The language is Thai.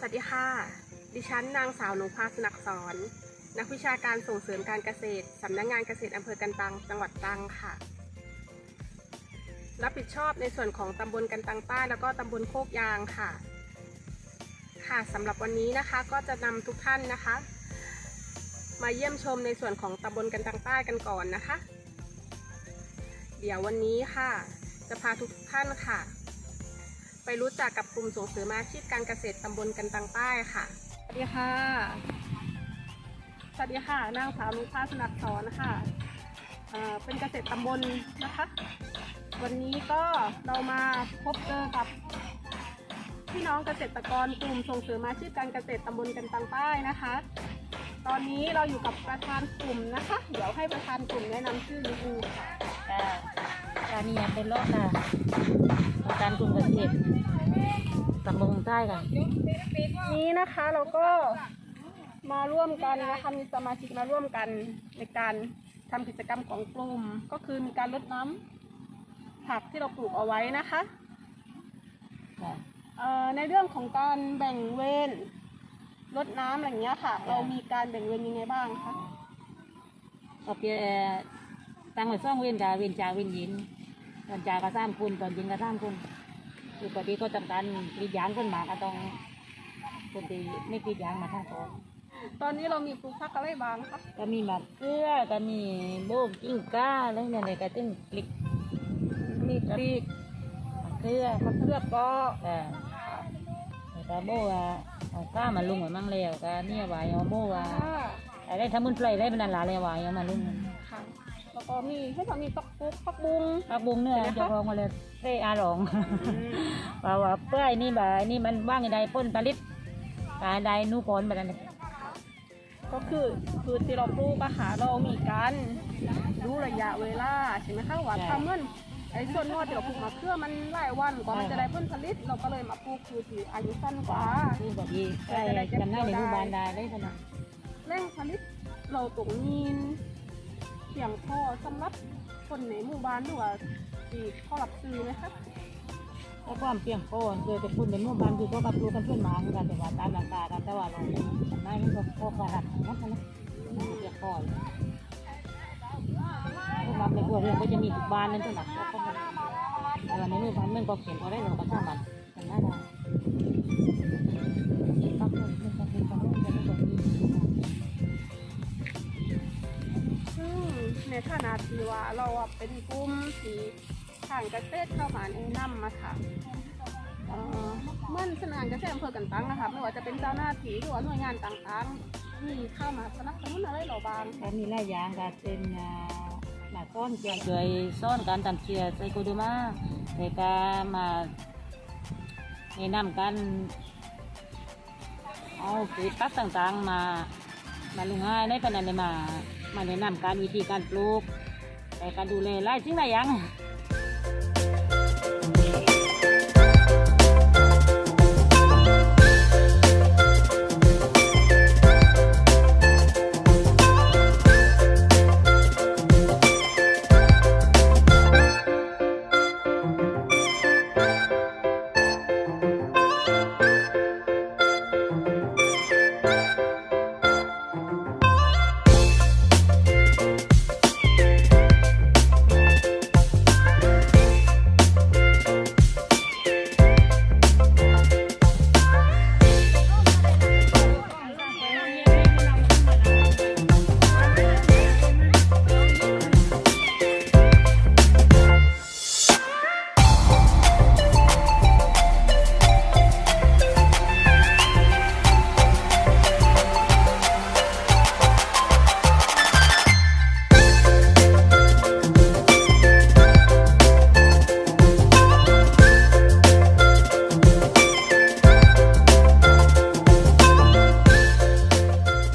สวัสดีค่ะ ดิฉันนางสาวหนูภาสนักสอน นักวิชาการส่งเสริมการเกษตร สำนักงานเกษตรอำเภอกันตัง จังหวัดตรังค่ะ รับผิดชอบในส่วนของตำบลกันตังใต้แล้วก็ตำบลโคกยางค่ะ ค่ะสำหรับวันนี้นะคะก็จะนำทุกท่านนะคะ มาเยี่ยมชมในส่วนของตำบลกันตังใต้กันก่อนนะคะ เดี๋ยววันนี้ค่ะ จะพาทุกท่านค่ะ ไปรู้จักกับกลุ่มส่งเสริมอาชีพการเกษตรตำบลกันตังใต้ค่ะ สวัสดีค่ะ สวัสดีค่ะ นางสาวลุภาสนักสอนค่ะเอ่อเป็นเกษตรตำบลนะคะ วันนี้ก็เรามาพบเจอกับพี่น้องเกษตรกรกลุ่มส่งเสริมอาชีพการเกษตรตำบลกันตังใต้นะคะ ตอนนี้เราอยู่กับประธานกลุ่มนะคะ เดี๋ยวให้ประธานกลุ่มแนะนำชื่อนิดนึงค่ะค่ะการนี้เป็นโรคค่ะของการกลุ่มเกษตร ตำบลใต้ค่ะนี้นะคะเราก็มาร่วมกันนะคะมีสมาชิกมาร่วมกันในการทำกิจกรรมของกลุ่ม ก็คือมีการรดน้ำผักที่เราปลูกเอาไว้นะคะในเรื่องของการแบ่งเวรรดน้ำอะไรอย่างเงี้ยค่ะ เรามีการแบ่งเวรยังไงบ้างคะโอเคตั้งไว้ซ่องเว้นกับเว้นจาเว้นยินตอนจาก็สามคุณตอนยินก็สามคุณ คือปกติก็จำการกรีดยางขึ้นมาก็ต้องคนที่ไม่กรีดยางมาทั้งก่อนตอนนี้เรามีปลูกผักอะไรบ้างคะก็มีมะเขือก็มีโบกกิ้งก้าอะไรเนี่ยเลยก็ตึ้งกลิกมีพริกมะเขือมะเขือเปราะก็แล้วก็โบว่าเอาก้ามาลุงไว้มั่งแล้วก็เนี่ยว่าเอาโบว่าค่ะอะไรทำมุนไพรได้เป็นอันหลาเลยว่าเอามาลุงค่ะแล้ว ก็มีให้เรามีผักปุ๊กผักบุ้งปักบุงเนี่ยจะรองมาเลยเต้อารองว่าว่าเปื่อยนี่บ่านี่มันว่างใดพ่นผลิตกายใดนูกอนแบบนั้นก็คือคือที่เราปลูกอะค่ะเรามีการรู้ระยะเวลาใช่ไหมคะว่าถ้ามันไอ้ส่วนงอที่เราปลูกมาเครือมันหลายวันกว่ามันจะได้ผลผลิต เราก็เลยมาปลูกคือที่อายุสั้นกว่านี่บอกดีใช่จำได้ในรูปบานได้ได้ขนาดแร่งผลิตเราตรงนีน เพียงพอสำหรับคนในหมู่บ้านหรือว่าที่เขารับซื้อไหมคะแล้วความเปรียงโป้คือจะพูดในหมู่บ้านคือก็กับรู้กันเพื่อนหมาเหมือนกันแต่ว่าตามราคากันแต่ว่าเราจำได้มันก็พอกระดับนักนะเปรียงโป้พวกเราในครัวเรือนก็จะมีทุกบ้านนั่นใช่ไหมแต่ว่าในหมู่บ้านมันก็เขียนเอาได้เราก็สร้างบ้านกันได้าที่ว่าเราอะเป็นกลุ่มที่ทางเกษตรเข้ามาแนะนำมาค่ะเอ่อเมื่อสำนักงานเกษตรอำเภอกันตังนะคะไม่ว่าจะเป็นเจ้าหน้าที่หรือว่าหน่วยงานต่างๆมีเข้ามาสนับสนุนอะไรเราบ้าง ก็มีหลายอย่างก็เป็นอ่าหน้าก้อนเกลือเคยซ่อนการทำเชื้อไซโคโดมาแต่ก็มาแนะนำกันเอาปุ๋ยปักต่างๆมามาลุงให้ได้ปานนันมา มาแนะนำการวิธีการปลูก แต่การดูแลไล่สิ่งหลายอย่าง